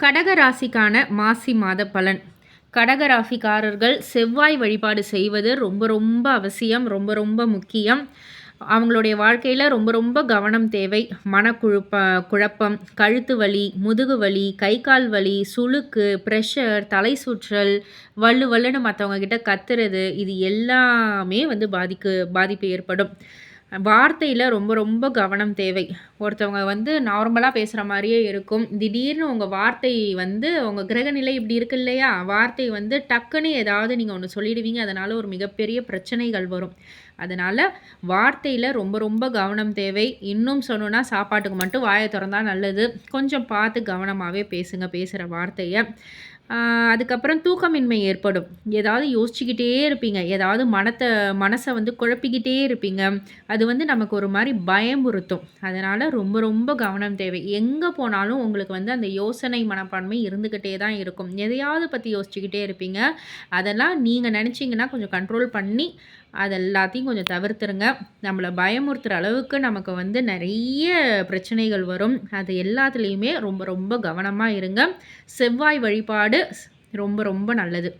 கடகராசிக்கான மாசி மாத பலன். கடகராசிக்காரர்கள் செவ்வாய் வழிபாடு செய்வது ரொம்ப ரொம்ப அவசியம் ரொம்ப ரொம்ப முக்கியம். அவங்களுடைய வாழ்க்கையில் ரொம்ப ரொம்ப கவனம் தேவை. மனக்குழுப்ப குழப்பம் கழுத்து வலி முதுகு வலி கை கால் வலி சுளுக்கு ப்ரெஷர் தலை சுற்றல் வல்லு வல்லுன்னு மற்றவங்க கிட்ட கத்துறது இது எல்லாமே வந்து பாதிக்கு பாதிப்பு ஏற்படும். வார்த்தையில் ரொம்ப ரொம்ப கவனம் தேவை. ஒருத்தவங்க வந்து நார்மலாக பேசுகிற மாதிரியே இருக்கும். திடீர்னு உங்கள் வார்த்தை வந்து உங்கள் கிரகநிலை இப்படி இருக்கு இல்லையா? வார்த்தை வந்து டக்குன்னு ஏதாவது நீங்கள் ஒன்று சொல்லிடுவீங்க. அதனால் ஒரு மிகப்பெரிய பிரச்சனைகள் வரும். அதனால் வார்த்தையில் ரொம்ப ரொம்ப கவனம் தேவை. இன்னும் சொன்னோன்னா சாப்பாட்டுக்கு மட்டும் வாயை திறந்தால் நல்லது. கொஞ்சம் பார்த்து கவனமாகவே பேசுங்க பேசுகிற வார்த்தையை. அதுக்கப்புறம் தூக்கமின்மை ஏற்படும். ஏதாவது யோசிச்சுக்கிட்டே இருப்பீங்க. ஏதாவது மனத்தை மனசை வந்து குழப்பிக்கிட்டே இருப்பீங்க. அது வந்து நமக்கு ஒரு மாதிரி பயமுறுத்தும் அதனால் ரொம்ப ரொம்ப கவனம் தேவை. எங்கே போனாலும் உங்களுக்கு வந்து அந்த யோசனை மனப்பான்மை இருந்துக்கிட்டே தான் இருக்கும். எதையாவது பற்றி யோசிச்சுக்கிட்டே இருப்பீங்க. அதெல்லாம் நீங்கள் நினச்சிங்கன்னா கொஞ்சம் கண்ட்ரோல் பண்ணி அது எல்லாத்தையும் கொஞ்சம் தவிர்த்துருங்க. நம்மளை பயமுறுத்துகிற அளவுக்கு நமக்கு வந்து நிறைய பிரச்சனைகள் வரும். அது எல்லாத்துலேயுமே ரொம்ப ரொம்ப கவனமாக இருங்க. செவ்வாய் வழிபாடு ரொம்ப ரொம்ப நல்லது.